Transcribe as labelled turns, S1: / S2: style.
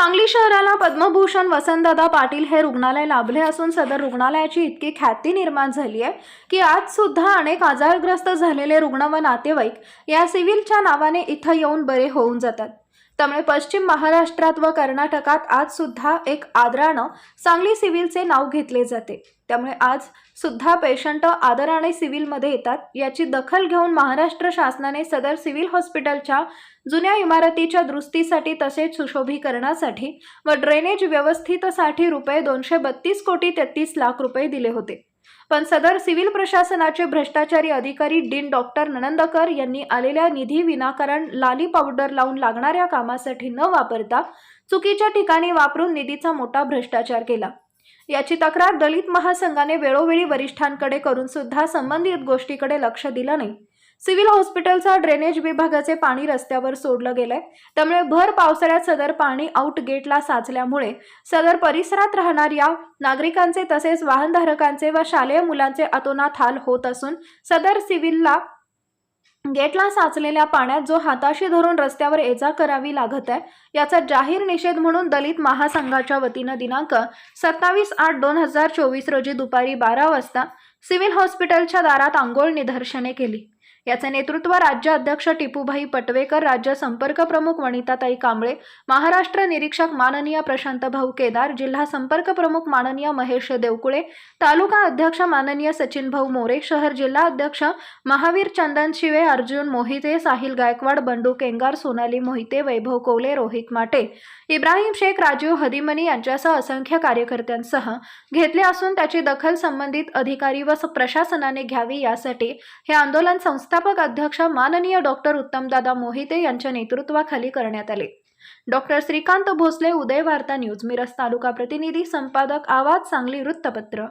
S1: सांगली शहराला पद्मभूषण वसंतदादा पाटील हे रुग्णालय लाभले असून सदर रुग्णालयाची इतकी ख्याती निर्माण झाली आहे की आज सुद्धा अनेक आजारग्रस्त झालेले रुग्ण व नातेवाईक या सिव्हिलच्या नावाने इथं येऊन बरे होऊन जातात. त्यामुळे पश्चिम महाराष्ट्रात व कर्नाटकात आज सुद्धा एक आदरानं सांगली सिव्हिलचे नाव घेतले जाते. त्यामुळे आज सुद्धा पेशंट आदराने सिव्हिलमध्ये येतात. याची दखल घेऊन महाराष्ट्र शासनाने सदर सिव्हिल हॉस्पिटलच्या जुन्या इमारतीच्या दुरुस्तीसाठी तसेच सुशोभीकरणासाठी व ड्रेनेज व्यवस्थितसाठी रुपये दोनशे बत्तीस कोटी तेहतीस लाख रुपये दिले होते. पण सदर सिव्हिल प्रशासनाचे भ्रष्टाचारी अधिकारी डीन डॉक्टर ननंदकर यांनी आलेल्या निधी विनाकारण लाली पावडर लावून लागणाऱ्या कामासाठी न वापरता चुकीच्या ठिकाणी वापरून निधीचा मोठा भ्रष्टाचार केला. याची तक्रार दलित महासंघाने वेळोवेळी वरिष्ठांकडे करून सुद्धा संबंधित गोष्टीकडे लक्ष दिलं नाही. सिव्हिल हॉस्पिटलचा ड्रेनेज विभागाचे पाणी रस्त्यावर सोडलं गेलंय. त्यामुळे भर पावसाळ्यात सदर पाणी आउट गेटला साचल्यामुळे सदर परिसरात राहणाऱ्या नागरिकांचे तसेच वाहनधारकांचे व शालेय मुलांचे अतोनात हाल होत असून सदर सिव्हिलला गेटला साचलेल्या पाण्यात जो हाताशी धरून रस्त्यावर एजा करावी लागत आहे याचा जाहीर निषेध म्हणून दलित महासंघाच्या वतीनं दिनांक सत्तावीस आठ दोन हजार चोवीस रोजी दुपारी बारा वाजता सिव्हिल हॉस्पिटलच्या दारात आंघोळ निदर्शने केली. याचे नेतृत्व राज्य अध्यक्ष टिपूभाई पटवेकर राज्य संपर्क प्रमुख वनिताताई कांबळे महाराष्ट्र निरीक्षक माननीय प्रशांत भाऊ केदार जिल्हा संपर्क प्रमुख माननीय महेश देवकुळे तालुका अध्यक्ष माननीय सचिन भाऊ मोरे शहर जिल्हा अध्यक्ष महावीर चंदन शिवे अर्जुन मोहिते साहिल गायकवाड बंडू केंगार सोनाली मोहिते वैभव कोले रोहित माटे इब्राहिम शेख राजीव हदिमनी यांच्यासह असंख्य कार्यकर्त्यांसह घेतले असून त्याची दखल संबंधित अधिकारी व प्रशासनाने घ्यावी यासाठी हे आंदोलन संस्था संस्थापक अध्यक्ष माननीय डॉक्टर उत्तमदादा मोहिते यांच्या नेतृत्वाखाली करण्यात आले. डॉक्टर श्रीकांत भोसले उदय वार्ता न्यूज मिरज तालुका प्रतिनिधी संपादक आवाज सांगली वृत्तपत्र.